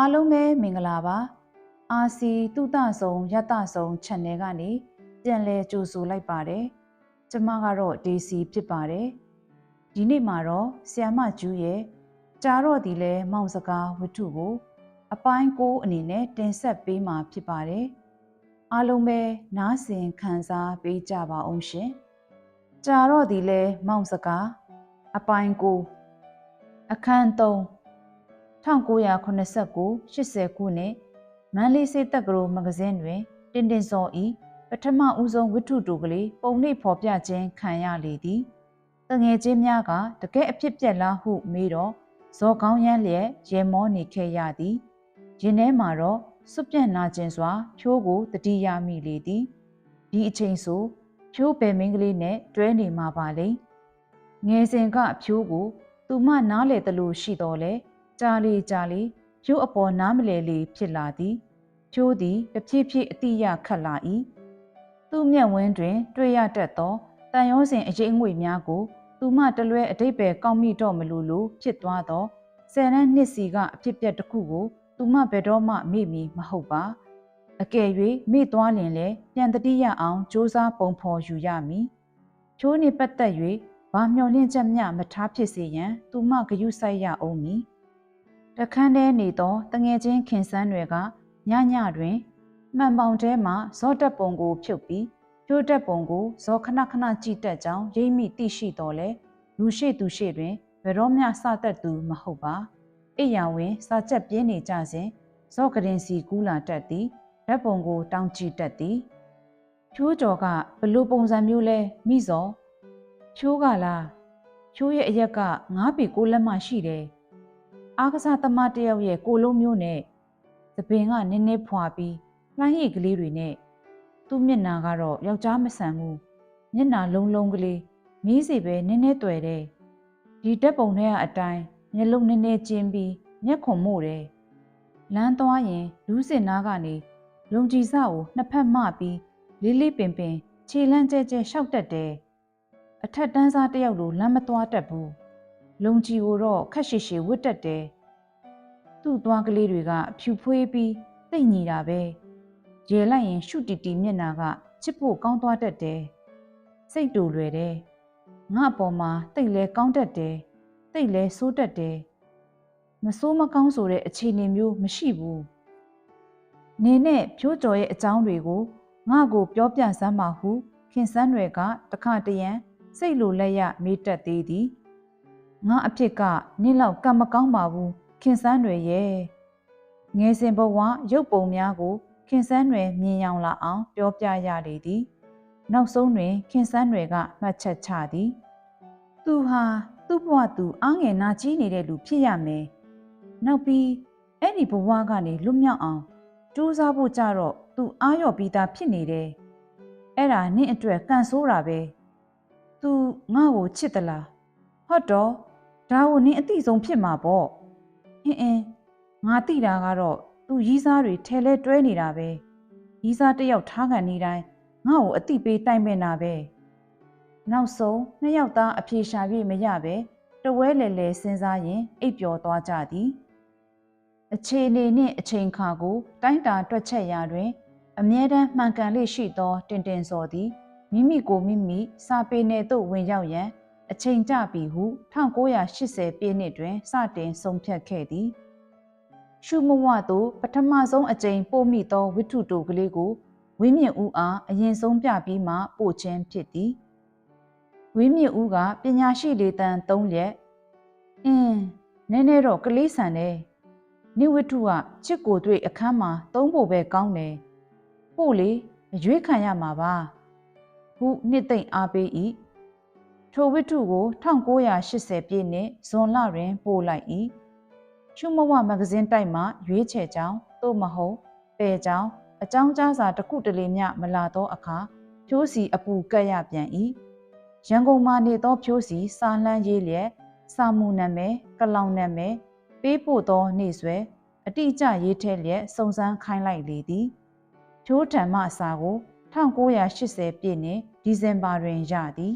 အားလုံးပဲမင်္ဂလာပါအာစီတုတဆုံယတဆုံ channel ကနေပြန်လဲကြိုဆိုလိုက်ပါတယ်ကျမကတော့ DC ဖြစ်ပါတယ်ဒီနေ့မှာတော့ဆီယမကျူးရဲ့ကြားတော့ဒီလဲမောင်စကားဝတ္ထုကို အပိုင်းကိုအနေနဲ့တင်ဆက်ပေးမှာဖြစ်ပါတယ်အားလုံးပဲနားဆင်ခံစားပေးကြပါအောင်ရှင်ကြားတော့ဒီလဲမောင်စကားအပိုင်းကိုအခန်း3 1989 80ခုနှစ်မန်လေးစေးတက်ကရိုမဂဇင်းတွင် တင်တင်စောဤပထမဦးဆုံးဝတ္ထုတူကလေးပုံနှိပ်ဖော်ပြခြင်းခံရလေသည်တငယ်ချင်းများကတကယ်အဖြစ်ပြက်လားဟုမေးတော့ဇော်ကောင်းရမ်းလျက်ရေမောနေခဲ့ရသည်ရင်ထဲမှာတော့စွပြန့်နာခြင်းစွာဖြိုးကိုတတိယမိလေသည်ဒီအချိန်ဆိုဖြိုးပယ်မင်းကလေးနဲ့တွဲနေမှာပါလေငယ်စဉ်ကဖြိုးကိုသူမနားလေတလို့ရှိတော်လဲ ကြာလီကြာလီဖြိုးအပေါ်နားမလဲလေဖြစ်လာသည်ဖြိုးသည်တဖြည်းဖြည်းအတိရခတ်လာ၏သူ့မျက်ဝန်းတွင် တွေ့ရတတ်သောတန်ရောစဉ်အရေးငွေများကို သူမတလွဲအတိတ်ပဲကောင်းမိတော့မလို့လို့ဖြစ်သွားသောဆယ်နန်းနှစ်စီကအဖြစ်ပြက်တစ်ခုကို သူမဘယ်တော့မှမေ့မီမဟုတ်ပါအကယ်၍မေ့သွားလင်လဲပြန်တတိယအောင်စ조사ပုံဖော်ယူရမည်ချိုးနေပတ်သက်၍ဘာမျှော်လင့်ချက်မျှမထားဖြစ်စေရန် သူမဂယုဆိုင်ရအောင်မည် တခန်းထဲနေသောတငယ်ချင်းခင်ဆန်းတွေကညညတွင်မှန်ပေါင်ထဲမှဇောတက်ပုံကိုဖြုတ်ပြီးကျိုးတက်ပုံကိုဇောခဏခဏကြည့်တတ်ကြောင်းရိပ်မိသိရှိတော်လဲလူရှိသူရှိတွင်ဘယ်တော့မှစတတ်သူမဟုတ်ပါအိယာဝင်စာချက်ပြင်းနေကြစဉ်ဇောကရင်စီကူးလာတတ်သည်ဓာတ်ပုံကိုတောင်းကြည့်တတ်သည်ချိုးကျော်ကဘလို့ပုံစံမျိုးလဲမိစောချိုးကလားချိုးရဲ့အရက်က9ပေ6လက်မှရှိတယ် အားကစားသမားတယောက်ရဲ့ကိုလုံးမျိုးနဲ့သပင်ကနည်းနည်းဖွာပြီးလှမ်းရည်ကလေးတွေနဲ့သူ့မျက်နာကတော့ယောက်ျားမဆန်ဘူးမျက်နာလုံးလုံးကလေးမီးစီပဲနည်းနည်းတွေ့တယ်ဒီတက်ပုံထဲကအတိုင်းမျက်လုံးနည်းနည်းကျင်းပြီးမျက်ခွန်မို့တယ်လမ်းသွားရင်လူးစင်နာကနေလုံကြည်စကိုနှစ်ဖက်မှပြီးလေးလေးပင်ပင်ခြေလန်းကျဲကျဲရှောက်တက်တယ်အထက်တန်းစားတယောက်လိုလမ်းမသွားတတ်ဘူး လုံကြီးကိုတော့ခက်ရှိရှိဝတ်တက်တယ်သူ့သွားကလေးတွေက ဖြူဖွေးပြီးသိမ့်ညီတာပဲရေလိုက်ရင်ရှုတီတီမျက်နာကချစ်ဖို့ကောင်းသွားတတ်တယ်စိတ်တူလွယ်တယ်ငါ့အပေါ်မှာတိတ်လဲကောင်းတတ်တယ်တိတ်လဲဆိုးတတ်တယ်မဆိုးမကောင်းဆိုတဲ့အခြေအနေမျိုးမရှိဘူးနေနဲ့ဖြိုးကြော်ရဲ့အကြောင်းတွေကိုငါ့ကိုပြောပြစမ်းပါဟုခင်စန်းတွေကတခါတရံစိတ်လိုလက်ရမေးတတ်သေးသည် ငါအဖြစ်ကနင့်လောက်ကံမကောင်းပါဘူးခင်စန်းတွေရဲ့ငယ်စဉ်ဘဝရုပ်ပုံများကို ခင်စန်းတွေမြင်ရောင်လာအောင် ပြောပြရလေသည်နောက်ဆုံးတွင် ခင်စန်းတွေကမှတ်ချက်ချသည်သူဟာသူ့ဘဝသူအားငယ်နာကြီးနေတဲ့လူဖြစ်ရမယ်နောက်ပြီးအဲ့ဒီဘဝကနေလွတ်မြောက်အောင်ကြိုးစားဖို့ကြတော့သူအားရော့ပြီးသားဖြစ်နေတယ်အဲ့ဒါနင့်အတွက်ကန်ဆိုးတာပဲသူငါ့ကိုချစ်သလားဟုတ်တော့ ဒါကိုနင်းအတိဆုံးဖြစ်မှာပေါ့အင်းအင်းငါတိတာကတော့သူရီးစားတွေထဲလဲတွဲနေတာပဲရီးစားတယောက်ထားခံနေတိုင်းငါ့ကိုအတိပေးတိုင်ပင်တာပဲနောက်ဆုံးနှစ်ယောက်သားအဖြေရှာပြည့်မရပဲတဝဲလဲလဲစဉ်းစားရင်အိပ်ပျော်သွားကြသည်အခြေအနေနှင့်အချိန်ခါကို တိုင်းတာတွက်ချက်ရာတွင် အမြဲတမ်းမှန်ကန်လေရှိသော တင်တင်စော်သည်မိမိကိုမိမိစာပေနယ်သို့ဝင်ရောက်ရန် အချိန်ကျပြီဟု1980ပြည့်နှစ်တွင်စတင်ဆုံးဖြတ်ခဲ့သည်ရှုမဝသို့ပထမဆုံးအကြိမ်ပို့မိသောဝိထုတိုကလေးကိုဝင်းမြင့်ဦးအားအရင်ဆုံးပြပြီးမှပို့ခြင်းဖြစ်သည်ဝင်းမြင့်ဦးကပညာရှိလေတန်သုံးရက်အင်းနည်းနည်းတော့ကလေးဆန်တယ်နိဝိထုကချစ်ကိုတွေ့အခန်းမှာသုံးဖို့ပဲကောင်းတယ်ပို့လေအရွေးခံရမှာပါဟုနှစ်သိမ့်အားပေး၏ ထိုဝိထုကို1980ပြည့်နှစ်ဇွန်လတွင်ပို့လိုက်၏ရှုမဝမဂဇင်းတိုက်မှရွေးချယ်ကြောင်းသို့မဟုတ်ပယ်ကြောင်းအကြောင်းကြားစာတစ်ခုတလေမျှမလာသောအခါဖြိုးစီအပူကက်ရပြန်၏ရန်ကုန်မှာနေသောဖြိုးစီစာလှမ်းရေးလျက်စာမူနာမည်ကလောင်နာမည်ပေးပို့သောနေ့စွဲအတိအကျရေးထဲလျက်စုံစမ်းခိုင်းလိုက်လေသည်ဖြိုးထံမှစာကို1980ပြည့်နှစ်ဒီဇင်ဘာတွင်ရသည်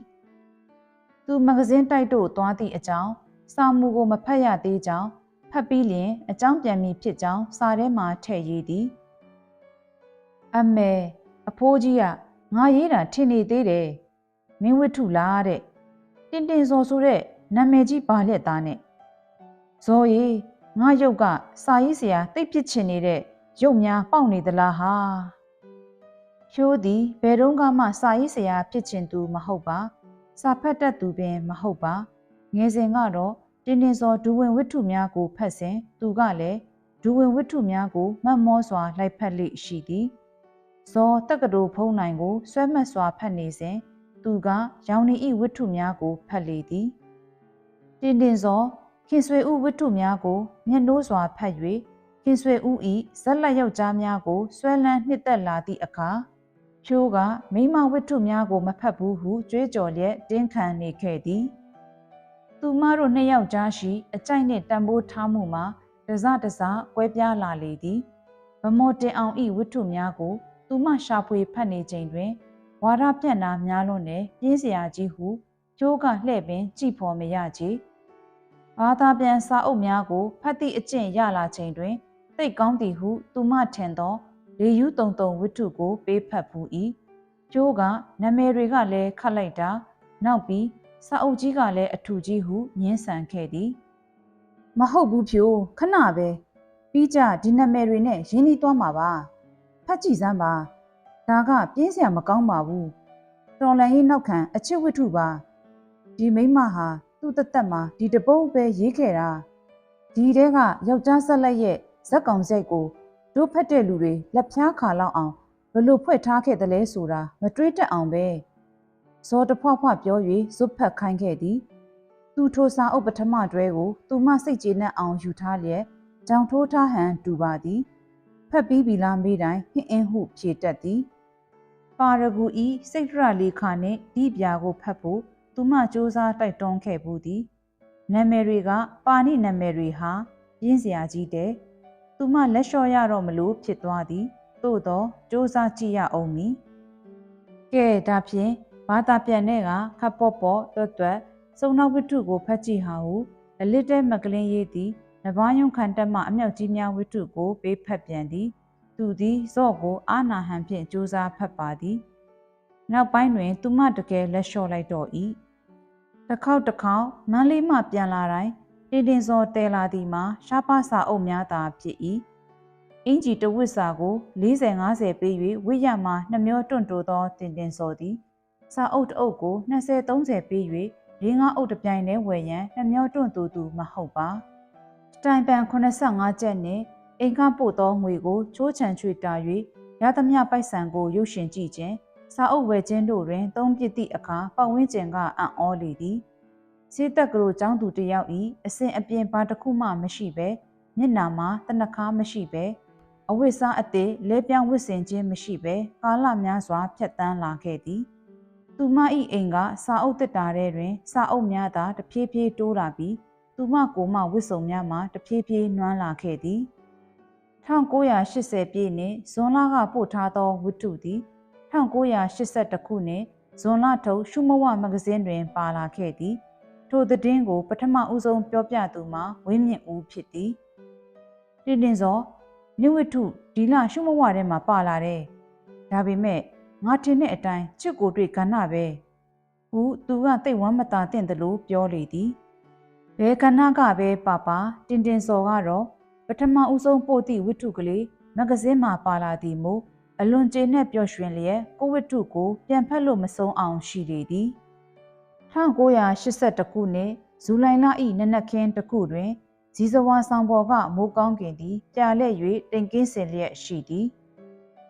သူမဂဇင်းတိုက်တို့သွားသည့်အကြောင်းစာမူကိုမဖတ်ရသေးကြောင်းဖဖတ်ပြီးလျင်အကြောင်းပြန်မည်ဖြစ်ကြောင်းစာထဲမှာထည့်ရေးသည်အမေအဖိုးကြီးကငါရေးတာထင်နေသေးတယ်မင်းဝတ္ထုလားတဲ့တင်တင်စောဆိုတဲ့နာမည်ကြီးပါလက်သားနဲ့ဇော်ရီငါရုပ်ကစာရေးဆရာတိတ်ပစ်ချင်နေတဲ့ရုပ်များပေါက်နေသလားဟာဖြိုးသည်ဘယ်တော့မှစာရေးဆရာဖြစ်ချင်သူမဟုတ်ပါ စာဖတ်တတ်သူပင်မဟုတ်ပါငယ်စဉ်ကတော့တင်းတင်းစောဒူဝင်ဝတ္ထုများကိုဖတ်စဉ်သူကလည်းဒူဝင်ဝတ္ထုများကိုမှတ်မောစွာလိုက်ဖတ်လိရှိသည်ဇောတက္ကသိုလ်ဖုံးနိုင်ကိုဆွဲမှတ်စွာဖတ်နေစဉ်သူကရောင်နေဤဝတ္ထုများကိုဖတ်လေသည်တင်းတင်းစောခင်ဆွေဥဝတ္ထုများကိုမျက်နှိုးစွာဖတ်၍ခင်ဆွေဥဤဇက်လက်ယောက်ျားများကိုဆွဲလန်းနှစ်သက်လာသည့်အခါ ဖြိုးကမိမဝတ္ထုများကိုမဖတ်ဘူးဟုကြွေးကြော်လျက်တင်းခံနေခဲ့သည်သူမတို့နှစ်ယောက်ကြားရှိအကြိုက်နှင့်တံပိုးထားမှုမှာတစတစကွဲပြားလာလေသည်ဗမော်တင်အောင်ဤဝတ္ထုများကို သူမရှာဖွေဖတ်နေချိန်တွင်ဝါရပြန့်နာများလွန်းတဲ့ပြင်းစရာကြီးဟုကျိုးကလှဲ့ပင်ကြည်ဖော်မရကြ။ဘာသာပြန်စာအုပ်များကိုဖတ်သည့်အကျင့်ရလာချိန်တွင်သိတ်ကောင်းသည်ဟုသူမထင်သော လေယူးတုံတုံဝတ္ထုကိုပေးဖတ်ဘူး၏။ကျိုးကနာမည်တွေကလည်းခတ်လိုက်တာ နောက်ပြီးစာအုပ်ကြီးကလည်းအထူကြီးဟုညင်းဆန်ခဲ့သည်မဟုတ်ဘူးဖြိုးခဏပဲပြီးကြဒီနာမည်တွေနဲ့ရင်းနှီးသွားမှာပါဖတ်ကြည့်စမ်းပါဒါကပြင်းစရာမကောင်းပါဘူးတော်လန်ရေးနောက်ခံအချစ်ဝတ္ထုပါဒီမိမဟာသူ့တသက်မှာဒီတပုတ်ပဲရေးခဲ့တာဒီတဲကယောက်ျားဆက်လက်ရဲ့ဇက်ကောင်စိတ်ကို တို့ဖက်တဲ့လူတွေလက်ဖြားခါလောက်အောင်ဘလို့ဖွဲ့ထားခဲ့တယ်လဲဆိုတာမတွေးတတ်အောင်ပဲဇော်တဖွားဖွားပြော၍ဇွတ်ဖက်ခိုင်းခဲ့သည်သူထိုစာအုပ်ပထမတွဲကိုသူမစိတ်ကျေနပ်အောင်ယူထားလျက်ကြောင်ထိုးထားဟန်တူပါသည်ဖက်ပြီးပြီလားမေးတိုင်းဟင်းအင်းဟုဖြေတတ်သည်ပါရဂူဤစိတ်ရလေးခါနှင့်ဒီပြာကိုဖတ်ဖို့သူမစ조사တိုက်တွန်းခဲ့ဘူးသည်နာမည်တွေကပါဏိနာမည်တွေဟာပြင်းစရာကြီးတဲ့ သူမလက်လျှော့ရတော့မလို့ဖြစ်သွားသည်သို့တော့စ조사ကြည့်ရအောင်မီကဲဒါဖြင့်ဘာသာပြန်တဲ့ကခပ်ပေါ့ပေါ့တွတ်တွတ်စုံနောက်ဝတ္ထုကိုဖတ်ကြည့်ဟာဟုအလစ်တဲမကလင်းရေးသည်နဘာယုံခံတက်မှအမြောက်ကြီးများဝတ္ထုကိုပေးဖတ်ပြန်သည် သူသည်ဇော့ကိုအာနာဟန်ဖြင့်စူးစားဖတ်ပါသည် နောက်ပိုင်းတွင် သူမတကယ်လက်လျှော့လိုက်တော့၏တစ်ခေါက်တစ်ခေါက်မန်းလေးမှပြန်လာတိုင်း တင်တင်စောတဲလာသည်မှာရှားပါစာအုပ်များသာဖြစ်၏အင်ဂျီတဝစ်စာကို40 50ပေး၍ဝိရမှာနှမျောတွန့်တိုသောတင်တင်စောသည်စာအုပ်တအုပ်ကို20 30ပေး၍၄၅အုပ်တစ်ပြိုင်တည်းဝယ်ရန်နှမျောတွန့်သူသူမဟုတ်ပါတိုင်ပန်85ကျပ်နှင့်အိမ်ကပို့သောငွေကိုချိုးချံချွေတာ၍ရသမျှပိုက်ဆံကိုရုပ်ရှင်ကြည့်ခြင်းစာအုပ်ဝယ်ခြင်းတို့တွင်သုံးပြစ်သည့်အခါပတ်ဝန်းကျင်ကအံ့ဩလေသည် စေတက်ကလေးចောင်းသူတယောက်ဤအစဉ်အပြင်ဘာတစ်ခုမှမရှိဘဲမျက်နာမှာတနခါမရှိဘဲအဝိစားအသေးလဲပြောင်းဝစ်စင်ခြင်းမရှိဘဲကာလများစွာဖြတ်တန်းလာခဲ့သည်သူမ၏အိမ်ကစာအုပ်တက်တာထဲတွင် စာအုပ်များသာတဖြည်းဖြည်းတိုးလာပြီးသူမကိုမဝစ်စုံများမှာတဖြည်းဖြည်းနွမ်းလာခဲ့သည်1980ပြည့်နှစ်ဇွန်လကပို့ထားသောဝတ္ထုသည်1982ခုနှစ်ဇွန်လထုတ်ရှုမဝမဂဇင်းတွင်ပါလာခဲ့သည် ထိုသတင်းကို ပထမဦးဆုံးပြောပြသူမှာဝင်းမြင့်ဦးဖြစ်သည်တင်တင်စောမြဝတ္ထုဒီလရှုမဝထဲမှာပါလာတယ်ဒါပေမဲ့ငါထင်တဲ့အတိုင်းချစ်ကိုတွေ့ကဏ္ဍပဲ။ဦးသူကတိတ်ဝမ်းမသာတင့်တယ်လို့ပြောလေသည်။ဘယ်ကဏ္ဍကပဲပါပါတင်တင်စော်ကတော့ပထမဦးဆုံးပို့သည့်ဝတ္ထုကလေးမဂဇင်းမှာပါလာသည်မို့အလွန်ကျေနပ်ပျော်ရွှင်လျက်ကိုဝတ္ထုကိုပြန်ဖတ်လို့မဆုံးအောင်ရှိလေသည် 1982ခုနှစ်ဇူလိုင်လ၏နနက်ခင်းတစ်ခုတွင်ဇီဇဝါဆောင်ပေါ်ကမိုးကောင်းကင်သည်ကြာလက်၍တိမ်ကင်းစင်လျက်ရှိသည်။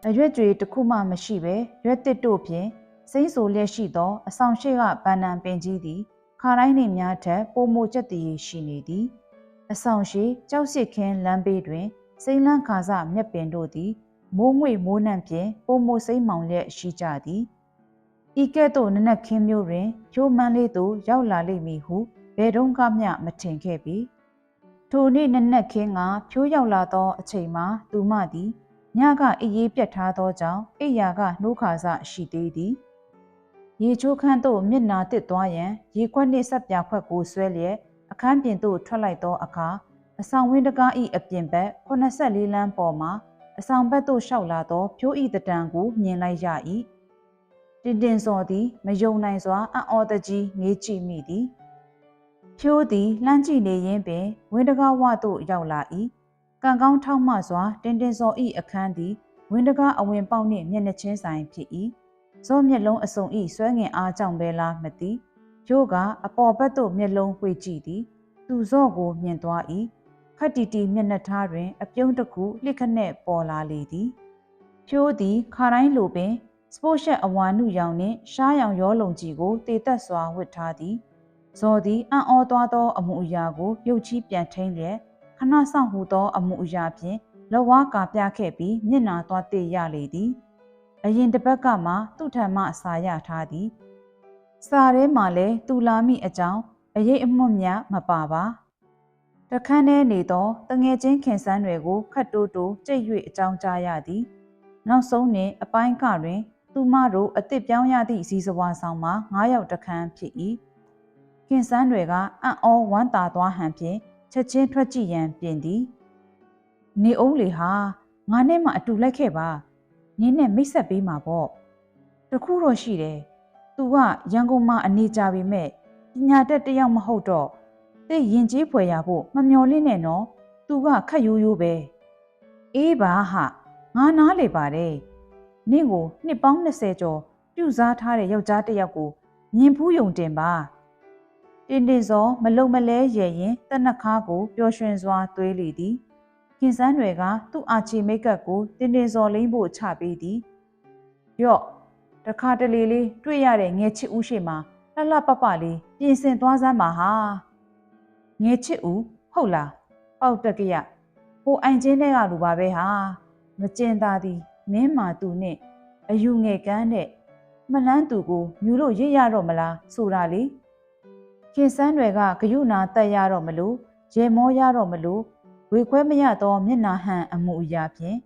အရွက်ကြွေတစ်ခုမှမရှိပဲရွက်တစ်တို့ဖြင့်စိမ့်ဆိုလျက်ရှိသောအဆောင်ရှိကဗန္နံပင်ကြီးသည်ခါတိုင်းနှင့်များထက်ပိုမိုကျက်တည်ရှိနေသည်အဆောင်ရှိကြောက်စစ်ခင်းလမ်းဘေးတွင်စိမ့်လန်းခါစမြက်ပင်တို့သည်မိုးငွေမိုးနှံဖြင့်ပိုမိုစိမ့်မောင်လျက်ရှိကြသည် ဤကဲ့သို့နနက်ခင်းမျိုးတွင်ရိုးမန်းလေးသို့ရောက်လာလိမ့်မည်ဟုဘယ်တော့မှမထင်ခဲ့ပြီထိုနေ့နနက်ခင်းကဖြိုးရောက်လာသောအချိန်မှာသူမသည်ညကအေးရေးပြတ်ထားသောကြောင့်အိယာကနှိုးခါစရှိသေးသည်ရေချိုးခန်းသို့မျက်နာတစ်သွားရန်ရေခွက်နှင့်ဆက်ပြခွက်ကိုဆွဲလျက်အခန်းပြင်သို့ထွက်လိုက်သောအခါအအဆောင်ဝင်းတကားဤအပြင်ဘက်84လမ်းပေါ်မှာအဆောင်ဘက်သို့လျှောက်လာသောဖြိုးဤတတံကိုမြင်လိုက်ရ၏ တင်တင်စော်သည်မယုံနိုင်စွာအံ့ဩတကြီးငေးကြည့်မိသည်ဖြိုးသည်လှမ်းကြည့်နေရင်းပင်ဝင်းတကားဝသို့ရောက်လာ၏ကံကောင်းထောက်မှစွာတင်တင်စော်ဤအခန်းသည်ဝင်းတကားအဝင်ပေါက်နှင့်မျက်နှာချင်းဆိုင်ဖြစ်၏ဇောမျက်လုံးအစုံဤဆွဲငင်အားကြောင့်ပဲလားမသိဖြိုးကအပေါ်ဘက်သို့မျက်လုံးဝှေ့ကြည့်သည် သူဇော့ကိုမြင်သွား၏ခတ်တီတီမျက်နှာထားတွင် အပြုံးတစ်ခုလှစ်ခနဲ့ပေါ်လာလေသည်ဖြိုးသည်ခါတိုင်းလိုပင် စပို့ရှက်အဝါနုရောင်နှင့်ရှားရောင်ရောလုံကြီးကိုတေသက်စွာဝတ်ထားသည်ဇော်သည်အံ့ဩသွားသော အမှုအရာကိုရုပ်ချီးပြန်ထိန်လျက်ခဏဆောင်ဟူသော အမှုအရာဖြင့်လဝါကာပြခဲ့ပြီးမျက်နာသွားတည်ရလေသည်အရင်တစ်ပတ်ကမှသူ့ထံမှအစာရထားသည်စာထဲမှာလည်းတူလာမိအကြောင်းအရေးအမှုများမပါပါတခန်းထဲနေသောတငယ်ချင်းခင်ဆန်းတွေကိုခတ်တိုးတိုးကြိတ်၍အကြောင်းကြားရသည် နောက်ဆုံးတွင်အပိုင်းကတွင် သူမတို့အစ်စ်ပြောင်းရသည့်စီစဝါဆောင်မှာ9ယောက်တခန်းဖြစ်၏ခင်ဆန်းတွေကအံ့ဩဝမ်းသာသွားဟန်ဖြင့်ချက်ချင်းထွက်ကြည့်ရန်ပြင်သည်နေအောင်လေဟာငါနဲ့မှအတူလိုက်ခဲ့ပါနင်းနဲ့မိတ်ဆက်ပေးမှာပေါ့တခုတော့ရှိတယ်သူကရန်ကုန်မှာအနေကြပေမဲ့ပညာတတ်တယောက်မဟုတ်တော့သိရင်ကြီးဖွယ်ရဖို့မမျော်လင့်နဲ့နော်သူကခက်ရိုးရိုးပဲအေးပါဟာငါနားလေပါတယ် နင့်ကိုနှစ်ပေါင်း20ကျော်ပြုစားထားတဲ့ယောက်ျားတစ်ယောက်ကိုမြင်ဖူးယုံတင်ပါတင်တင်စောမလုံမလဲရရင်တနခါကိုပျော်ရွှင်စွာသွေးလေသည်ခင်စန်းတွေကသူ့အာချီမိတ်ကပ်ကိုတင်တင်စော်လိမ့်ဖို့ချပေးသည်ရော့တခါတလေလေးတွေ့ရတဲ့ငယ်ချစ်ဦးရှိမှာလှလှပပလေးပြင်ဆင်သွားစမ်းပါဟာငယ်ချစ်ဦးဟုတ်လားပေါက်တက်ကရဟိုအိုင်ချင်းတဲ့ကလူပါပဲဟာမကျင်သာသည် မင်းမာသူနဲ့အယူငယ်ကန်းတဲ့မလန်းသူကိုမြူလို့ရစ်ရတော့မလားဆိုတာလေခင်စန်းတွေကဂယုနာတက်ရတော့မလို့ရေမောရတော့မလို့ဝေခွဲမရတော့မျက်နာဟန်အမှုအရာဖြင့်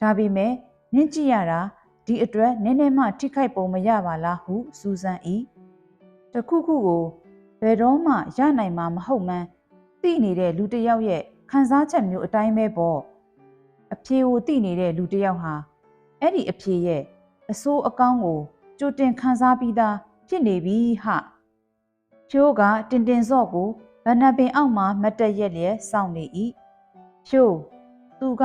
ဒါပေမဲ့နင့်ကြည့်ရတာဒီအတွက်နည်းနည်းမှထိခိုက်ပုံမရပါလားဟုစူးစမ်း၏တခုခုကိုဘယ်တော့မှရနိုင်မှာမဟုတ်မှန်းသိနေတဲ့လူတစ်ယောက်ရဲ့ခံစားချက်မျိုးအတိုင်းပဲပေါ့ အဖြေကိုသိနေတဲ့လူတစ်ယောက်ဟာအဲ့ဒီအဖြေရဲ့အဆိုးအကောင်းကိုကြိုတင်ခံစားပြီးသားဖြစ်နေပြီဟဖြိုးကတင်တင်စော့ကိုဗန္နပင်အောက်မှာမတ်တက်ရက်လျက်စောင့်နေ၏ဖြိုးသူက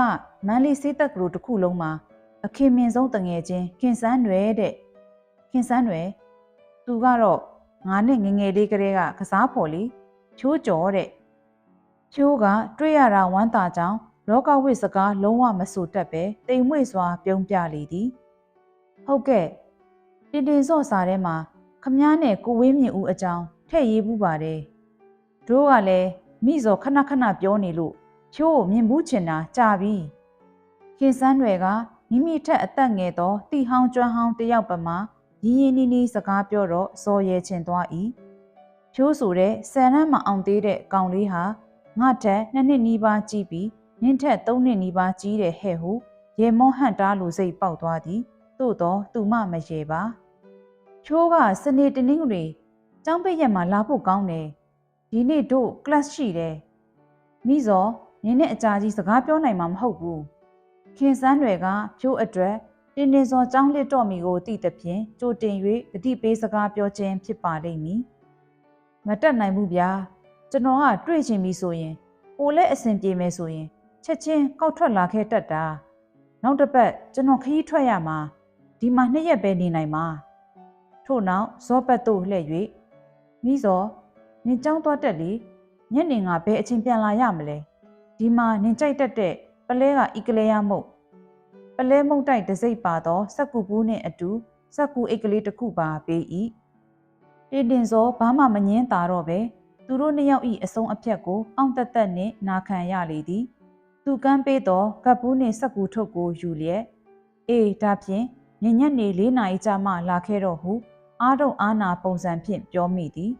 မန်းလေးစေးတက်ကလေးတစ်ခုလုံးမှာအခင်မင်ဆုံးတငယ်ချင်းခင်စန်းရွယ်တဲ့ခင်စန်းရွယ်သူကတော့ငါနဲ့ငငယ်လေးကလေးကကစားဖို့လေချိုးကြော်တဲ့ချိုးကတွေ့ရတာဝမ်းသာကြောင်း လောကဝိစကားလုံးဝမဆိုတတ်ပဲတိမ်မွေ့စွာ ပြုံးပြလေသည်ဟုတ်ကဲ့တင်တင်စော့စာထဲမှာခမားနဲ့ကိုဝင်းမြင့်ဦးအကြောင်းထည့်ရေးဘူးပါတယ်တို့ကလည်းမိစော်ခဏခဏပြောနေလို့ချိုးကိုမြင်ဘူးချင်တာကြာပြီခင်စန်းတွေကမိမိထက်အသက်ငယ်သောတီဟောင်းကျွမ်းဟောင်းတယောက်ပမာရင်းရင်းနှီးနှီးစကားပြောတော့စော်ရဲချင်သွား၏ဖြိုးဆိုတဲ့ဆယ်နန်းမအောင်သေးတဲ့ကောင်လေးဟာငါထက်နှစ်နှစ်နီးပါးကြီးပြီး နင်းထက်သုံးနှစ်နီးပါးကြီးတဲ့ဟဲ့ဟုရေမောဟန့်တားလိုစိတ်ပေါက်သွားသည်သို့တော့သူမမရေပါချိုးကစနေတနင်္ဂနွေကျောင်းပိတ်ရက်မှာလာဖို့ကောင်းတယ်ဒီနေ့တို့ class ရှိတယ်မိစောနင်းနဲ့အကြာကြီးစကားပြောနိုင်မှာမဟုတ်ဘူးခင်စန်းတွေကဖြိုးအတွက်တင်းတင်းစောចောင်းလစ်တော့မီကိုသိသဖြင့်ကြိုတင်၍တတိပေးစကားပြောခြင်းဖြစ်ပါလိမ့်မည်မတက်နိုင်ဘူးဗျာကျွန်တော်ကတွေ့ချင်ပြီဆိုရင်ပိုလဲအဆင်ပြေမယ်ဆိုရင် ချက်ချင်းကောက်ထွက်လာခဲ့တတ်တာနောက်တစ်ပတ်ကျွန်တော်ခရီးထွက်ရမှာဒီမှာနှစ်ရက်ပဲနေနိုင်မှာထို့နောက်ဇောပတ်တို့လှည့်၍မိစောနင်ကြောင်းသွားတက်လေညနေငါဘယ်အချိန်ပြန်လာရမလဲဒီမှာနင်ကြိုက်တတ်တဲ့ပလဲကအီကလေးရမုတ်ပလဲမုတ်တိုက်တစိမ့်ပါသောစက်ကူဘူးနှင့်အတူစက်ကူအိတ်ကလေးတစ်ခုပါပေး၏တင်တင်စောဘာမှမငင်းတာတော့ပဲသူတို့နှစ်ယောက်၏အဆုံးအဖြတ်ကိုအောင့်တက်တက်နှင့်နာခံရလေသည် သူကမ်းပေးသောကပ်ဘူးနှင့်စက်ကူထုတ်ကိုယူလျက်အေးဒါဖြင့်ညညနေ၄နာရီကြာမှလာခဲ့တော့ဟုအားတုံအားနာပုံစံဖြင့်ပြောမိသည်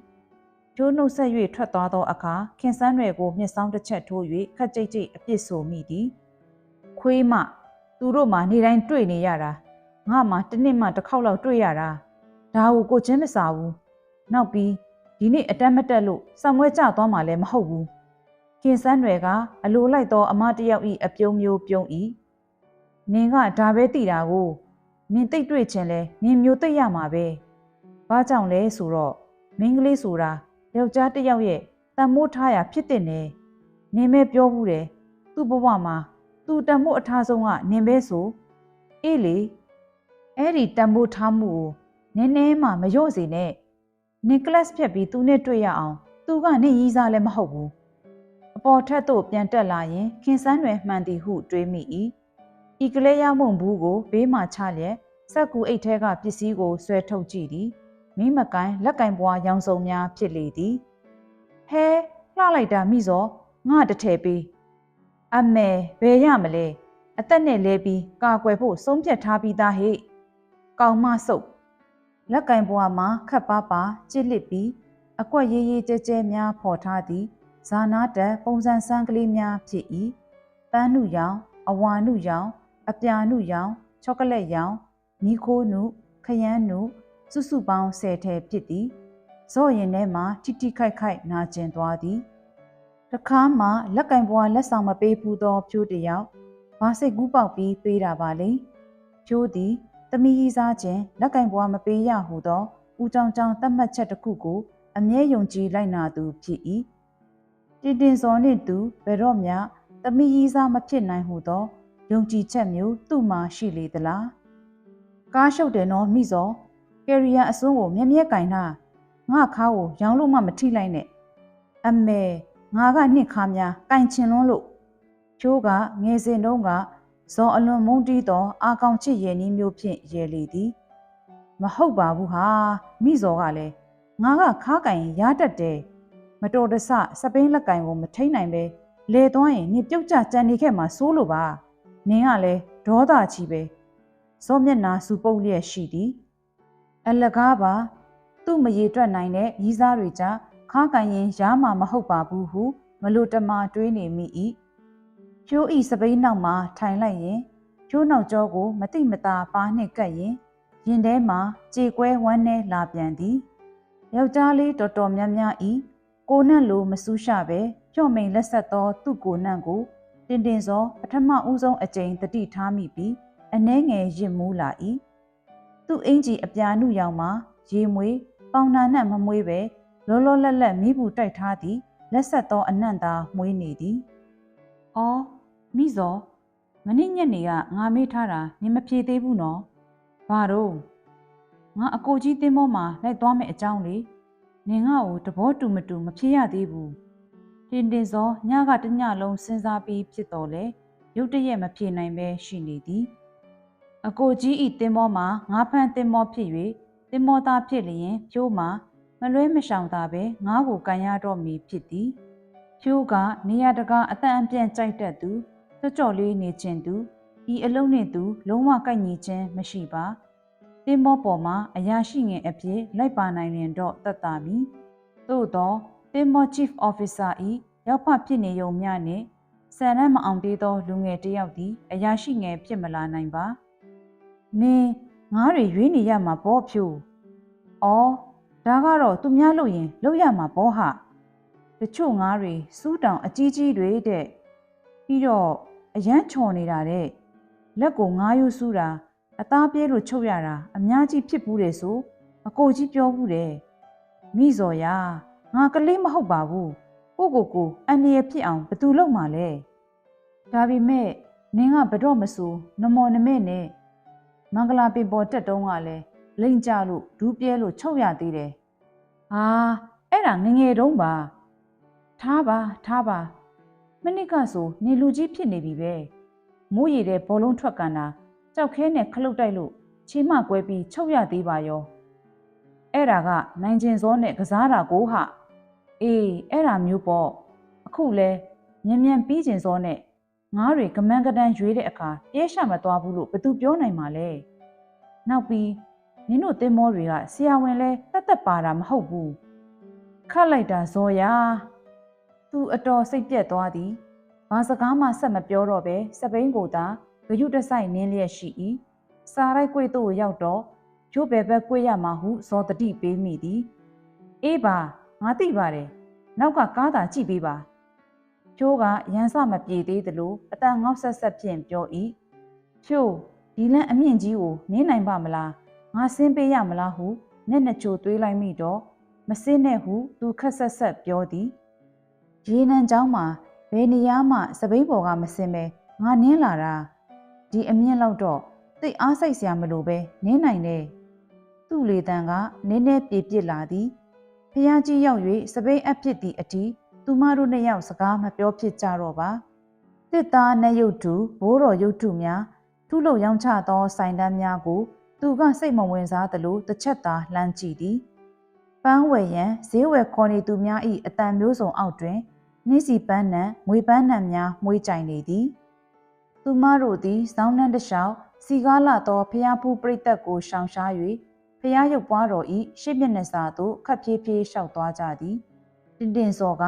ကျိုးနှုတ်ဆက်၍ထွက်သွားသောအခါခင်စန်းတွေကိုမျက်စောင်းတစ်ချက်ထိုး၍ခက်ကြိတ်ကြိတ်အပြစ်ဆိုမိသည်ခွေးမသူတို့မှနေတိုင်းတွေ့နေရတာငါမှတစ်နှစ်မှတစ်ခေါက်လောက်တွေ့ရတာဒါကိုကိုချင်းမစားဘူးနောက်ပြီးဒီနေ့အတက်မတက်လို့စံမွဲကြသွားမှလည်းမဟုတ်ဘူး ခင်စန်းတွေကအလိုလိုက်သောအမတယောက်ဤအပြုံးမျိုးပြုံးဤနင်ကဒါပဲတည်တာကိုနင်တိတ်တွေ့ခြင်းလဲနင်မျိုးသိရမှာပဲဘာကြောင့်လဲဆိုတော့မင်းကလေးဆိုတာယောက်ျားတစ်ယောက်ရဲ့တန်မိုးထားရဖြစ်တဲ့နေနင်ပဲပြောဘူးတယ်သူ့ဘဝမှာသူတန်မိုးအထားဆုံးကနင်ပဲဆိုအေးလေအဲ့ဒီတန်မိုးထားမှုကိုနည်းနည်းမှမလျော့စေနဲ့နင်ကလပ်ဖြတ်ပြီးသူနဲ့တွေ့ရအောင်သူကနင့်ရီးစားလည်းမဟုတ်ဘူးအ ပေါ်ထက်သို့ပြန်တက်လာရင်ခင်စန်းတွေမှန်သည်ဟုတွေးမိ၏ဤကလေးရမုံဘူးကိုဘေးမှချလျက်စက်ကူအိတ်ထဲကပစ္စည်းကိုဆွဲထုတ်ကြည့်သည်မိမကိုင်းလက်ကင်ပွားရောင်စုံများဖြစ်လေသည်ဟဲလှလိုက်တာမိစောငါတထဲပေးအမေဘယ်ရမလဲအသက်နဲ့လဲပြီးကာကွယ်ဖို့ဆုံးဖြတ်ထားပြီးသားဟဲ့ကောင်မဆုပ်လက်ကင်ပွားမှာခတ်ပါပါကြစ်လစ်ပြီးအကွက်ရေးရေးကြဲကြဲများဖော်ထားသည် ဇာနာတက်ပုံစံစမ်းကလေးများဖြစ်၏ပန်းနုရောင်အဝါနုရောင်အပြာနုရောင်ချောကလက်ရောင်မီခိုးနုခရမ်းနုစုစုပေါင်း10ထဲဖြစ်သည်ဇော့ရင်ထဲမှာတိတိခိုက်ခိုက်နာကျင်သွားသည်တခါမှလက်ကင်ပွားလက်ဆောင်မပေးဘူးသောဖြိုးတယောက်ဘာစိတ်ကူးပေါက်ပြီးပေးတာပါလေဖြိုးသည်တမီကြီးစားခြင်းလက်ကင်ပွားမပေးရဟုသောဦးကြောင်ကြောင်တတ်မှတ်ချက်တစ်ခုကိုအမြဲယုံကြည်လိုက်နာသူဖြစ်၏ တင်တင်စောနှင့်သူဘယ်တော့မှတမီကြီးစားမဖြစ်နိုင်ဟုသောယုံကြည်ချက်မျိုးသူ့မှာရှိလေသလားကားရှုပ်တယ်နော်မိစောကယ်ရီယာအစွန်းကိုမြက်မြက်ကင်ထားငါခါကိုရောင်းလို့မှမထိလိုက်နဲ့အမေငါကနှစ်ခါများကင်ချင်လွန်းလို့ချိုးကငယ်စဉ်တုန်းကဇော်အလွန်မုန်းတီးသောအာကောင်ချစ်ရဲ့နီးမျိုးဖြင့်ရဲလေသည်မဟုတ်ပါဘူးဟာမိဇော်ကလည်းငါကခါကင်ရတတ်တယ် မတော်တဆစပိန်လက်ကင်ကိုမထိန်နိုင်ပဲလဲသွားရင်နေပြုတ်ကျကြံနေခဲ့မှာစိုးလို့ပါနင်းကလည်းဒေါသချီပဲဇောမျက်နာစူပုတ်လျက်ရှိသည်အလကားပါသူ့မရေတွက်နိုင်တဲ့ရီးစားတွေကြခါကန်ရင်ရမှာမဟုတ်ပါဘူးဟုမလို့တမတွေးနေမိ၏ကျိုးဤစပိန်နောက်မှာထိုင်လိုက်ရင်ကျိုးနောက်ကျောကိုမတိမတာပါနှင့်ကပ်ရင်ရင်ထဲမှာကြေကွဲဝမ်းနဲ့လာပြန်သည်ယောက်ျားလေးတော်တော်များများဤ ကိုနန့်လိုမဆူးရှပဲကြော့မိန်လက်ဆက်သောသူ့ကိုနန့်ကိုတင်တင်စောပထမဦးဆုံးအကြိမ်တတိထားမိပြီးအနှဲငယ်ရင်မူးလာ၏သူ့အင်ကြီးအပြာနုရောင်မှာရေမွေးပေါင်နာနဲ့မမွေးပဲလောလောလတ်လတ်မိဘူးတိုက်ထားသည်လက်ဆက်သောအနံ့သာမွေးနေသည်။အော်မိဇော်မနေ့ညနေကငါမေးထားတာနင်မဖြေသေးဘူးနော်။ဘာတော့ငါအကိုကြီးတင်းမောမှာလိုက်သွားမယ့်အကြောင်းလေ။ နင်ငါ့ကိုတဘောတူမတူမဖြေရသေးဘူး။တင်တင်စောညကတညလုံးစဉ်းစားပြီးဖြစ်တော်လေရုတ်တရက်မဖြေနိုင်ပဲရှိနေသည်။အကိုကြီးဤတင်းမောမှာငါဖန်တင်းမောဖြစ်၍တင်မောသားဖြစ်လျင်ဖြိုးမှာမလွဲမရှောင်သာပဲငါ့ကိုကန်ရတော့မည်ဖြစ်သည်ဖြိုးကနေရတကားအတန်အပြန့်ကြိုက်တတ်သူကြော့ကြော်လေးနေခြင်းသူဤအလုံးနှင့်သူ လုံးဝကိုက်ညီခြင်းမရှိပါ တင်မောပေါ်မှာအရာရှိငယ်အဖြစ်လိုက်ပါနိုင်ရင်တော့တတ်တာမည်သို့သောတင်မော chief officer ၏ရောက်ဖဖြစ်နေုံမျှနှင့်ဆန်ရမ်းမအောင်သေးသောလူငယ်တစ်ယောက်သည်အရာရှိငယ်ဖြစ်မလာနိုင်ပါနင်းငါးတွေရွေးနေရမှာပေါ့ဖြို့။အော်ဒါကတော့သူများလို့ရင်လုပ်ရမှာပေါ့ဟာ။တချို့ငါးတွေစူးတောင်အကြီးကြီးတွေတဲ့။ပြီးတော့အရန်ချော်နေတာတဲ့။လက်ကိုငါးယူစူးတာ အသားပြဲလို့ချုပ်ရတာအများကြီးဖြစ်ဘူးတယ်ဆိုအကိုကြီးပြောဘူးတယ်။မိစော်ရငါကလေးမဟုတ်ပါဘူး။ကိုကိုကိုအန်ရဖြစ်အောင်ဘယ်သူလုပ်မှာလဲ။ဒါပေမဲ့နင်းကဘတော့မဆိုနမော်နမဲနဲ့မင်္ဂလာပင်ပေါ်တက်တုံးကလည်းလိမ့်ကြလို့ဒူးပြဲလို့ချုပ်ရသေးတယ်။ဟာအဲ့ဒါငငယ်တုံးပါ။ထားပါထားပါမနစ်ကဆိုနေလူကြီးဖြစ်နေပြီပဲ။မိုးရည်တဲ့ဘောလုံးထွက်ကန်တာ ကြောက်ခဲနဲ့ခလုတ်တိုက်လို့ချီမကွဲပြီးချုပ်ရသေးပါရော။အဲ့ဒါကနိုင်ကျင်စောနဲ့ကစားတာကိုဟာအေးအဲ့ဒါမျိုးပေါ့အခုလဲမြန်မြန်ပြီးကျင်စောနဲ့ငားတွေကမန်းကတန်းရွေးတဲ့အခါပြဲရှာမသွားဘူးလို့ဘသူပြောနိုင်မှာလဲနောက်ပြီးနင်တို့တင်မောတွေကဆရာဝန်လဲတက်တက်ပါတာမဟုတ်ဘူးခတ်လိုက်တာဇော်ရသူအတော်စိတ်ပြက်သွားသည်ဘာစကားမှဆက်မပြောတော့ပဲစပိန်ကိုသာဂ ယုတဆိုင်နင်းလျက်ရှိ၏စာရိုက်ကွေတို့ရောက်တော့ကျိုးဘယ်ဘက်ကွေရမှာဟုဇော်တတိပေးမိသည်အေးပါငါသိပါတယ်နောက်ကကားသာကြည့်ပေးပါ ဖြိုးကရန်စမပြေသေးသလိုအတန်ငေါက်ဆက်ဆက်ဖြင့်ပြော၏ဖြိုးဒီလန့်အမြင့်ကြီးကိုနင်းနိုင်ပါမလားငါဆင်းပေးရမလားဟုမျက်နှာချိုသွေးလိုက်မိတော့မစင်းနဲ့ဟုသူခက်ဆက်ဆက်ပြောသည်ရေနံเจ้าမှာဘယ်နေရာမှစပိန်ပေါ်ကမစင်းပဲငါနင်းလာတာ ဒီအမြင့်လောက်တော့သိတ်အားစိတ်စရာမလိုပဲနင်းနိုင်တယ်သူ့လေတန်ကနင်းနေပြေပြစ်လာသည်ဖះကြီးရောက်၍စပိန်အဖြစ်သည့်အတီးသူမတို့နှစ်ယောက်စကားမပြောဖြစ်ကြတော့ပါတစ်သားနဲ့ရုပ်တုဘိုးတော်ရုပ်တုများထုလို့ရောင်းချသောဆိုင်တန်းများကို သူကစိတ်မဝင်စားသလိုတစ်ချက်သာလှမ်းကြည့်သည်ပန်းဝယ်ရန်ဈေးဝယ်ခေါ်နေသူများ၏အတန်မျိုးစုံအောက်တွင်နှင်းစီပန်းနံငွေပန်းနံများမွေးကြိုင်နေသည် သူမတို့သည်စောင်းနှံတစ်လျှောက်စီကားလာသောဖျားဖူးပြိတက်ကိုရှောင်ရှား၍ဖျားရုပ်ပွားတော်၏ရှစ်မျက်နှာစာသို့ခပ်ဖြည်းဖြည်းလျှောက်သွားကြသည်တင်တင်စော်က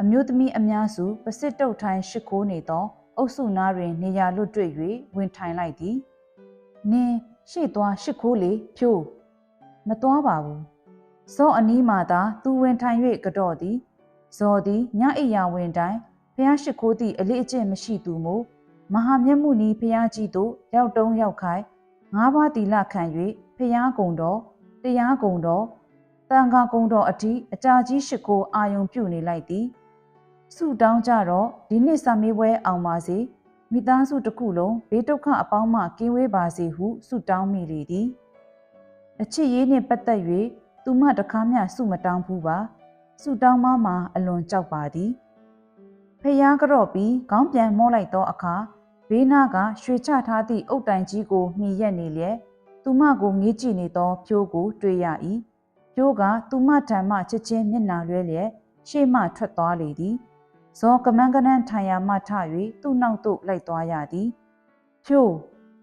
အမျိုးသမီးအများစုပစစ်တုတ်ထိုင်းရှစ်ခိုးနေသော အုပ်စုနားတွင် နေရာလွတ်တွေ့၍ဝင်ထိုင်လိုက်သည်နင်းရှေ့သွားရှစ်ခိုးလေဖြိုးမသွားပါဘူးဇော့အနီးမှသာသူဝင်ထိုင်၍ကြော့သည်ဇော်သည်ညအိယာဝင်တိုင်းဖះရှိခိုးသည့်အလေးအကျင့်မရှိသူမို့ မဟာမျက်မှုနီးဖះကြီးတို့ရောက်တုံးရောက်ခိုင်ငါးပါးတီလခံ၍ဖះကုံတော်တရားကုံတော်တန်ခါကုံတော်အထိအကြာကြီးရှိခိုးအာယုံပြုနေလိုက်သည်ဆုတောင်းကြတော့ဒီနှစ်စာမေးပွဲအောင်ပါစေမိသားစုတစ်ခုလုံးဘေးဒုက္ခအပေါင်းမှကင်းဝေးပါစေဟုဆုတောင်းမိလေသည်အချစ်ရေးနှင့်ပတ်သက်၍သူမတကားမျှဆုမတောင်းဘူးပါဆုတောင်းမမှာအလွန်ကြောက်ပါသည်ဖျားကြော့ပြီးခေါင်းပြန်မောလိုက်သောအခါ ဘေးနာကရွှေချထားသည့်အုတ်တိုင်ကြီးကိုမှီရက်နေလျက်သူမကိုငေးကြည့်နေသောဖြိုးကိုတွေ့ရ၏ဖြိုးကသူမထံမှချက်ချင်းမျက်နှာလွှဲလျက်ရှေ့မှထွက်သွားလေသည်ဇောကမန်းကနန်းထိုင်ရာမှထ၍သူ့နောက်သို့လိုက်သွားရသည်ဖြိုး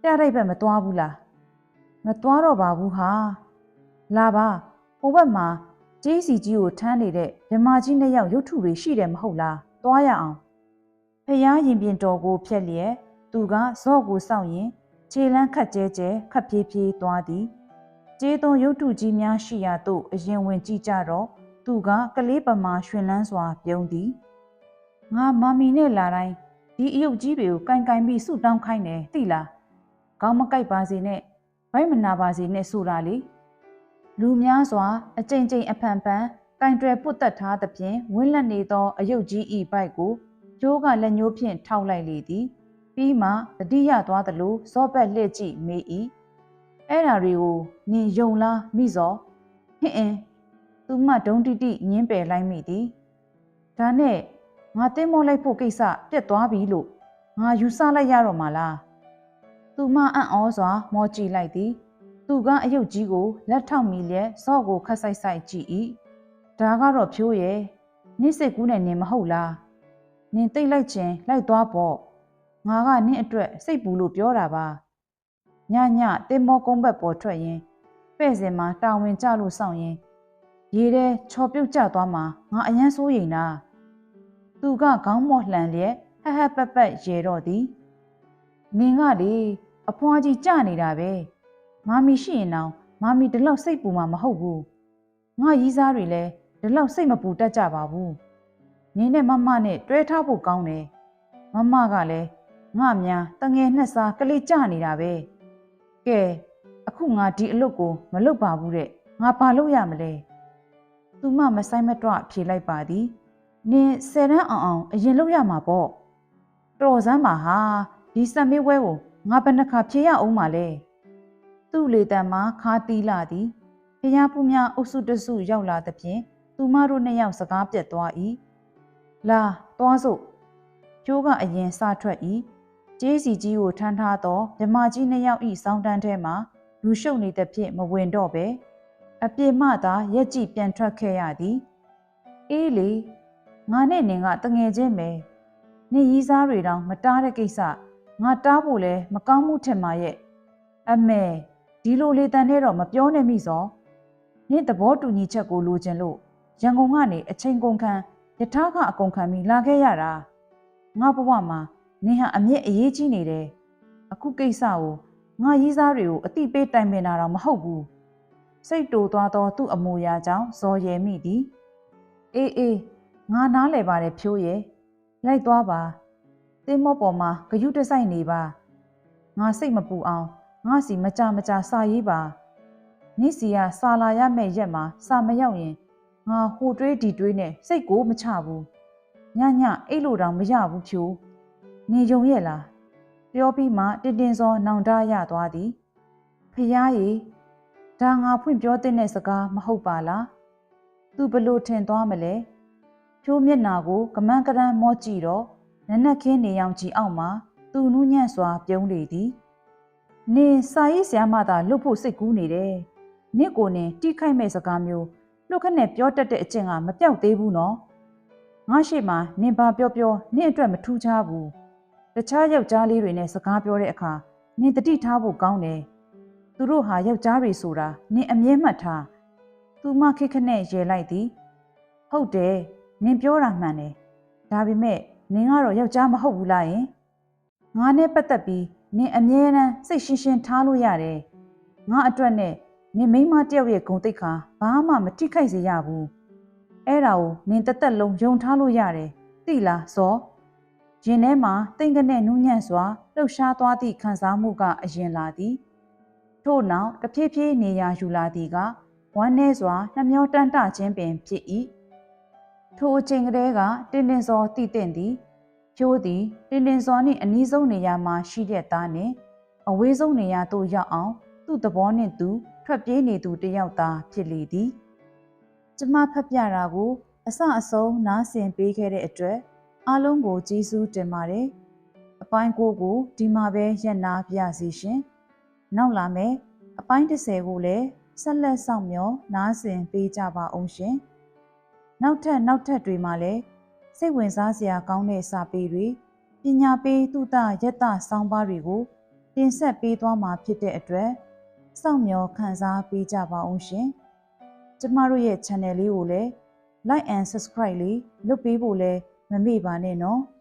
ပြရိုက်ဘက်မသွားဘူးလားမသွားတော့ပါဘူးဟာလာပါဟိုဘက်မှာကြေးစီကြီးကိုထမ်းနေတဲ့မြမကြီးနှစ်ယောက်ရုပ်ထုတွေရှိတယ်မဟုတ်လားသွားရအောင်ဖះရင်ပြင်တော်ကိုဖြက်လျက် သူကဇော့ကိုစောင့်ရင်ခြေလန်းခတ်ကျဲကျဲခတ်ပြေးပြေးသွားသည်ကျေးသွန်ရုပ်ထုကြီးများရှိရာသို့အရင်ဝင်ကြည့်ကြတော့သူကကလေးပမာရွှင်လန်းစွာပြုံးသည်ငါမမီနဲ့လာတိုင်းဒီအယုတ်ကြီးတွေကိုကင်ကင်ပြီးဆူတောင်းခိုင်းတယ်သိလားခေါင်းမကိုက်ပါစေနဲ့ဘိုက်မနာပါစေနဲ့ဆိုတာလေလူများစွာအကြိမ်ကြိမ်အဖန်ဖန်ကင်တွယ်ပုတ်တက်ထားသဖြင့်ဝင်းလက်နေသောအယုတ်ကြီးဤဘိုက်ကိုကျိုးကလက်ညှိုးဖြင့်ထောက်လိုက်လေသည် ပြီးမှတတိယသွားသလိုဇော့ဘက်လှည့်ကြည့်မေး၏အဲ့ဓာတွေကိုနင်ယုံလားမိစောဟင်အင်းသူမဒုံတိတိညင်းပယ်လိုက်မိသည်ဒါနဲ့ငါတင်းမောလိုက်ဖို့ကိစ္စပြက်သွားပြီလို့ငါယူဆလိုက်ရတော့မှာလားသူမအံ့ဩစွာ မောကြည့်လိုက်သည် သူကအယုတ်ကြီးကိုလက်ထောက်မိလျက်စော့ကိုခတ်ဆိုင်ဆိုင်ကြည့်၏ဒါကတော့ဖြိုးရဲ့နင့်စိတ်ကူးနဲ့နင်မဟုတ်လားနင်တိတ်လိုက်ခြင်းလိုက်သွားပေါ့ ငါကနင့်အတွက်စိတ်ပူလို့ပြောတာပါညညတင်မောကုန်းဘက်ပေါ်ထွက်ရင်ပဲ့စင်မှာတာဝန်ကြလို့စောင့်ရင်ရေထဲချော်ပြုတ်ကျသွားမှာငါအယမ်းစိုးရိမ်တာသူကခေါင်းမော့လှန်လျက်ဟဟပက်ပက်ရေတော့သည်နင်ကလေအဖွားကြီးကြနေတာပဲမာမီရှိရင်တော့မာမီဒီလောက်စိတ်ပူမှာမဟုတ်ဘူးငါရီးစားတွေလည်းဒီလောက်စိတ်မပူတတ်ကြပါဘူးနင်းနဲ့မမနဲ့တွဲထားဖို့ကောင်းတယ်မမကလည်း ငါများတငယ်နှစ်စားကလေးကြနေတာပဲကဲအခုငါဒီအလုပ်ကိုမလုပ်ပါဘူးတဲ့ငါဘာလုပ်ရမလဲသူမမဆိုင်မတော့ဖြေလိုက်ပါသည်နင်ဆယ်တန်းအောင်အောင်အရင်လုပ်ရမှာပေါ့တော်စမ်းပါဟာဒီစက်မေးဝဲကိုငါဘယ်နှခါဖြေရအောင်မလဲသူ့လေတံမှာခါတီးလာသည်ဖျားဖူးများအုပ်စုတစုရောက်လာသဖြင့်သူမတို့နှစ်ယောက်စကားပြတ်သွား၏လာသွားစို့ကျိုးကအရင်စထွက်၏ ကျေးစီကြီးကိုထမ်းထားသောမြမကြီးနှစ်ယောက်၏စောင်းတန်းထဲမှလူရှုပ်နေသဖြင့်မဝင်တော့ပဲအပြေမှသာရက်ကြည့်ပြန်ထွက်ခဲ့ရသည်အေးလေငါနဲ့နင်ကတငယ်ချင်းပဲနေရီးစားတွေတောင်မတားတဲ့ကိစ္စငါတားဖို့လဲမကောင်းမှုထင်ပါရဲ့အမေဒီလိုလေတန်နဲ့တော့မပြောနဲ့မိစောနင့်သဘောတူညီချက်ကိုလိုချင်လို့ရန်ကုန်ကနေအချိန်ကုန်ခံယထာကအကုန်ခံပြီးလာခဲ့ရတာငါဘဝမှာ နင်ဟာအမြင့်အရေးကြီးနေတယ်အခုကိစ္စကိုငါရီးစားတွေကိုအတိပေးတိုင်ပင်တာတော့မဟုတ်ဘူးစိတ်တူသွားသောသူ့အမူအရာကြောင့်ဇော်ရည်မိသည်အေးအေးငါနားလဲပါတယ်ဖြိုးရဲ့လိုက်သွားပါသင်းမောပေါ်မှာဂယုတဆိုင်နေပါငါစိတ်မပူအောင်ငါစီမကြမကြစာရေးပါနေ့စီကစာလာရမဲ့ရက်မှာစာမရောက်ရင်ငါဟိုတွေးဒီတွေးနဲ့စိတ်ကိုမချဘူးညညအိတ်လို့တောင်မရဘူးဖြူ နေကြုံရဲ့လားပြောပြီးမှတင်တင်စောနောင်တရသွားသည်ဖျားရီဒါငါဖွင့်ပြောတဲ့စကားမဟုတ်ပါလားသူဘလို့ထင်သွားမလဲဖြိုးမျက်နာကိုကမန်းကရန်မော့ကြည့်တော့နနက်ခင်းနေအောင်ကြည့်အောင်မှာသူနူးညံ့စွာပြုံးလေသည်နင်စာရေးဆရာမသာလွတ်ဖို့စိတ်ကူးနေတယ်နင့်ကိုနင်တိခိုက်မဲ့စကားမျိုးလွတ်ခနဲ့ပြောတတ်တဲ့အကျင့်ကမပြောက်သေးဘူးနော်ငါရှိမှနင်ဘာပြောပြောနင့်အတွက်မထူးခြားဘူး တခြားယောက်ျားလေးတွေနဲ့စကားပြောတဲ့အခါနင်တတိထားဖို့ကောင်းတယ်သူတို့ဟာယောက်ျားတွေဆိုတာနင်အမြဲမှတ်ထားသူမခိခနဲ့ရေလိုက်သည်ဟုတ်တယ်နင်ပြောတာမှန်တယ်ဒါပေမဲ့နင်ကတော့ယောက်ျားမဟုတ်ဘူးလားယင်ငါနဲ့ပတ်သက်ပြီးနင်အမြဲတမ်းစိတ်ရှင်းရှင်းထားလို့ရတယ်ငါအတွက်နဲ့နင်မိန်းမတယောက်ရဲ့ဂုဏ်သိက္ခာဘာမှမထိခိုက်စေရဘူးအဲ့ဒါကိုနင်တသက်လုံးယုံထားလို့ရတယ်သိလားဇော ရင်ထဲမှာတိမ်ကနေနူးညံ့စွာလှုပ်ရှားသွားသည့်ခံစားမှုကအရင်လာသည်ထို့နောက်တဖြည်းဖြည်းနေရာယူလာသည်ကဝမ်းနည်းစွာနှမျောတန်းတခြင်းပင်ဖြစ်၏ထိုအချိန်ကလေးကတင်းတင်းစောတည်တင့်သည်ဖြိုးသည်တင်းတင်းစောနှင့်အနီးဆုံးနေရာမှာရှိတဲ့သားနှင့်အဝေးဆုံးနေရာသို့ရောက်အောင် သူ့သဘောနှင့်သူထွက်ပြေးနေသူတယောက်သားဖြစ်လေသည် ကျမဖတ်ပြတာကိုအစအဆုံးနားဆင်ပေးခဲ့တဲ့အတွက် အားလုံးကိုကျေးဇူးတင်ပါတယ်အပိုင်းကိုကိုဒီမှာပဲရက်နာပြစီရှင်နောက်လာမယ်အပိုင်း30ကိုလည်းဆက်လက်ဆောင်မျှော်နားဆင်ပေးကြပါအောင်ရှင်နောက်ထပ်နောက်ထပ်တွေမှာလည်းစိတ်ဝင်စားစရာကောင်းတဲ့စာပေတွေပညာပေးတုဒယတဆောင်းပါးတွေကိုတင်ဆက်ပေးသွားမှာဖြစ်တဲ့အတွက်စောင့်မျှော်ခန်းစားပေးကြပါအောင်ရှင်ကျမတို့ရဲ့ channel လေးကိုလည်း like and subscribe လေးလုပ်ပေးဖို့လည်း မမေ့ပါနဲ့နော်။